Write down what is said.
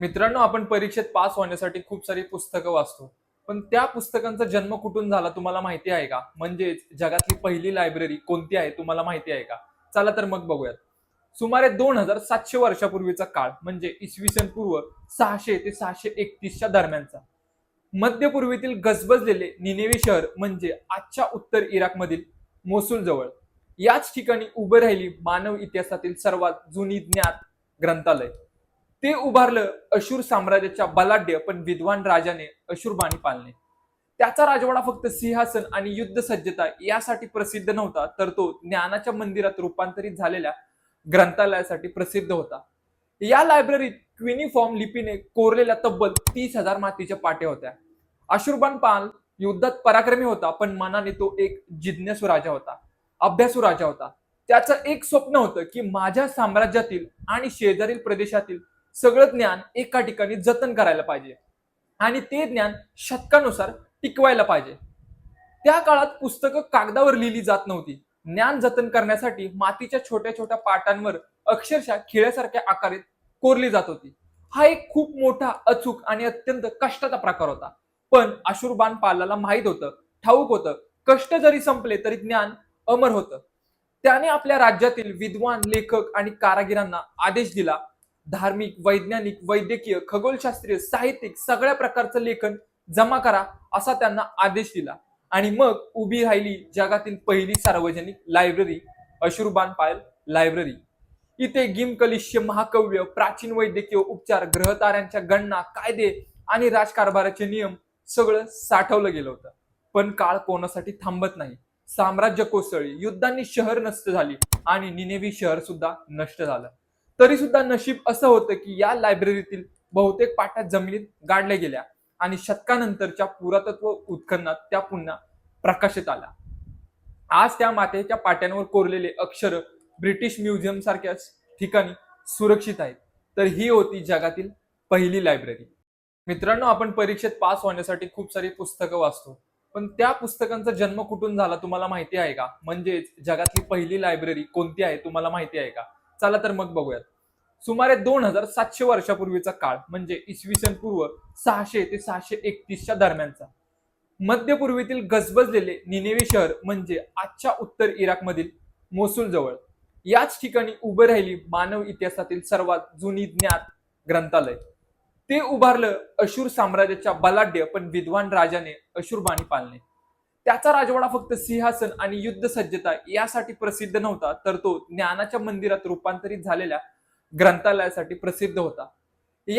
मित्रांनो आपण परीक्षेत पास होण्यासाठी खूप सारी पुस्तकं वाचतो. पण त्या पुस्तकांचा जन्म कुठून झाला तुम्हाला माहिती आहे का? म्हणजेच जगातली पहिली लायब्ररी कोणती आहे तुम्हाला माहिती आहे का? चला तर मग बघूयात. सुमारे दोन हजार सातशे वर्षापूर्वीचा काळ म्हणजे इसवी सन पूर्व सहाशे ते सहाशे एकतीसच्या दरम्यानचा. मध्यपूर्वीतील गजबजलेले निनेवी शहर म्हणजे आजच्या उत्तर इराकमधील मोसूल जवळ याच ठिकाणी उभे राहिली मानव इतिहासातील सर्वात जुनी ज्ञात ग्रंथालय. ते उभारलं अशूर साम्राज्याच्या बलाढ्य पण विद्वान राजाने अशुरबाणी पालने. त्याचा राजवाडा फक्त सिंहासन आणि युद्ध सज्जता यासाठी प्रसिद्ध नव्हता तर तो ज्ञानाच्या मंदिरात रूपांतरित झालेल्या ग्रंथालयासाठी प्रसिद्ध होता. या लायब्ररीत क्विनिफॉर्म लिपीने कोरलेल्या तब्बल तीस हजार मातीच्या पाट्या होत्या. अशुरबान पाल युद्धात पराक्रमी होता पण मनाने तो एक जिज्ञासू राजा होता अभ्यासू राजा होता. त्याचं एक स्वप्न होतं की माझ्या साम्राज्यातील आणि शेजारील प्रदेशातील सगळं ज्ञान एका ठिकाणी जतन करायला पाहिजे. आणि ते ज्ञान शतकानुसार टिकवायला पाहिजे. त्या काळात पुस्तकं कागदावर लिहिली जात नव्हती. ज्ञान जतन करण्यासाठी मातीच्या छोट्या छोट्या पाटांवर अक्षरशः खिळ्यासारख्या आकारात कोरली जात होती. हा एक खूप मोठा अचूक आणि अत्यंत कष्टाचा प्रकार होता. पण अशुरबान पालाला माहीत होतं ठाऊक होतं. कष्ट जरी संपले तरी ज्ञान अमर होतं. त्याने आपल्या राज्यातील विद्वान लेखक आणि कारागिरांना आदेश दिला धार्मिक वैज्ञानिक वैद्यकीय खगोलशास्त्रीय साहित्यिक सगळ्या प्रकारचं लेखन जमा करा असा त्यांना आदेश दिला. आणि मग उभी राहिली जगातील पहिली सार्वजनिक लायब्ररी अशुरबान पायल लायब्ररी इथे गिमकलिश्य महाकव्य प्राचीन वैद्यकीय उपचार ग्रहताऱ्यांच्या गणना कायदे आणि राजकारभाराचे नियम सगळं साठवलं गेलं होतं. पण काळ कोणासाठी थांबत नाही. साम्राज्य कोसळली युद्धांनी शहर नष्ट झाली आणि निनेवी शहर सुद्धा नष्ट झालं. तरी सुद्धा नशीब असं होतं की या लायब्ररीतील बहुतेक पाट्या जमिनीत गाडल्या गेल्या आणि शतकानंतरच्या पुरातत्व उत्खननात त्या पुन्हा प्रकाशित आल्या. आज त्या मातेच्या पाट्यांवर कोरलेले अक्षर ब्रिटिश म्युझियम सारख्या ठिकाणी सुरक्षित आहेत. तर ही होती जगातील पहिली लायब्ररी मित्रांनो आपण परीक्षेत पास होण्यासाठी खूप सारी पुस्तकं वाचतो. पण त्या पुस्तकांचा जन्म कुठून झाला तुम्हाला माहिती आहे का? म्हणजेच जगातली पहिली लायब्ररी कोणती आहे तुम्हाला माहिती आहे का? चला तर मग बघूयात. सुमारे दोन हजार सातशे वर्षापूर्वीचा काळ म्हणजे इसवी सन पूर्व सहाशे ते सहाशे एकतीसच्या दरम्यानचा. मध्यपूर्वेतील गजबजलेले निनेवी शहर म्हणजे आजच्या उत्तर इराकमधील मोसूल जवळ याच ठिकाणी उभे राहिली मानव इतिहासातील सर्वात जुनी ज्ञात ग्रंथालय. ते उभारलं अशूर साम्राज्याच्या बलाढ्य पण विद्वान राजाने अशुरबाणी पालने. त्याचा राजवाडा फक्त सिंहासन आणि युद्ध सज्जता यासाठी प्रसिद्ध नव्हता तर तो ज्ञानाच्या मंदिरात रूपांतरित झालेल्या ग्रंथालयासाठी प्रसिद्ध होता.